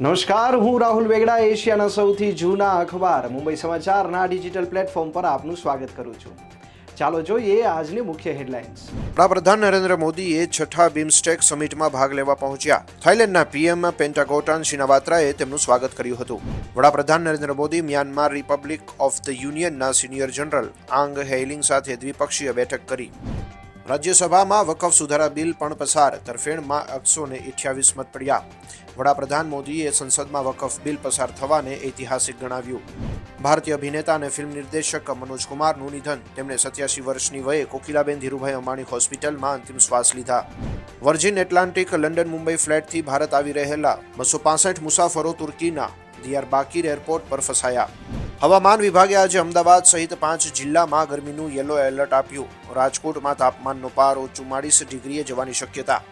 નમસ્કાર, હું રાહુલ વેગડા, એશિયાના સૌથી જૂના અખબાર, મુંબઈ સમાચારના ડિજિટલ પ્લેટફોર્મ પર આપનું સ્વાગત કરું છું. ચાલો જોઈએ આજની મુખ્ય હેડલાઇન્સ. વડાપ્રધાન નરેન્દ્ર મોદીએ છઠ્ઠા બિમસ્ટેક સમિટમાં ભાગ લેવા પહોંચ્યા. થાઇલેન્ડના પીએમ પેન્ટાગોટાન શિનાવાત્રાએ તેમનું સ્વાગત કર્યું હતું. વડાપ્રધાન Narendra Modi Myanmar republic of the યુનિયનના senior general Aung Hlaing સાથે દ્વિપક્ષીય બેઠક કરી. રાજ્યસભામાં વકફ સુધારા બિલ પણ પસાર. તરફેણમાં એકસો ને અઠ્યાવીસ મત પડ્યા. વડાપ્રધાન મોદીએ સંસદમાં વકફ બિલ પસાર થવાને ઐતિહાસિક ગણાવ્યું. ભારતીય અભિનેતા અને ફિલ્મ નિર્દેશક મનોજ કુમારનું નિધન. તેમણે સત્યાસી વર્ષની વયે કોકિલાબેન ધીરુભાઈ અંબાણી હોસ્પિટલમાં અંતિમ શ્વાસ લીધા. વર્જિન એટલાન્ટિક લંડન મુંબઈ ફ્લેટથી ભારત આવી રહેલા બસો મુસાફરો તુર્કીના. દિયાર બાકીર એરપોર્ટ પર ફસાયા. હવામાન વિભાગે આજે અમદાવાદ સહિત પાંચ જિલ્લામાં ગરમીનું યલો એલર્ટ આપ્યું. રાજકોટમાં તાપમાનનો પારો ચુમ્માળીસ ડિગ્રીએ જવાની શક્યતા.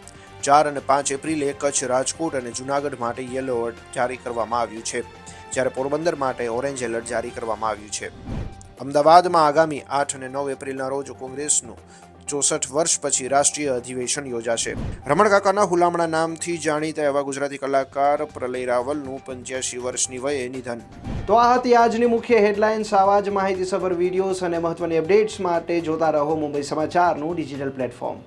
ચાર અને પાંચ એપ્રિલે કચ્છ, રાજકોટ અને જૂનાગઢ માટે યલો એલર્ટ જારી કરવામાં આવ્યું છે. જ્યારે પોરબંદર માટે ઓરેન્જ એલર્ટ જારી કરવામાં આવ્યું છે. અમદાવાદમાં આગામી આઠ અને નવ એપ્રિલના રોજ કોંગ્રેસનું ચોસઠ વર્ષ પછી રાષ્ટ્રીય અધિવેશન યોજાશે. રમણ કાકાના હુલામણા નામથી જાણીતા એવા ગુજરાતી કલાકાર પ્રલય રાવલનું પંચ્યાસી વર્ષની વયે નિધન. તો આ હતી આજની મુખ્ય હેડલાઇન્સ. આવા જ માહિતીસભર વિડીયોઝ અને મહત્વની અપડેટ્સ માટે જોતા રહો મુંબઈ સમાચારનું ડિજિટલ પ્લેટફોર્મ.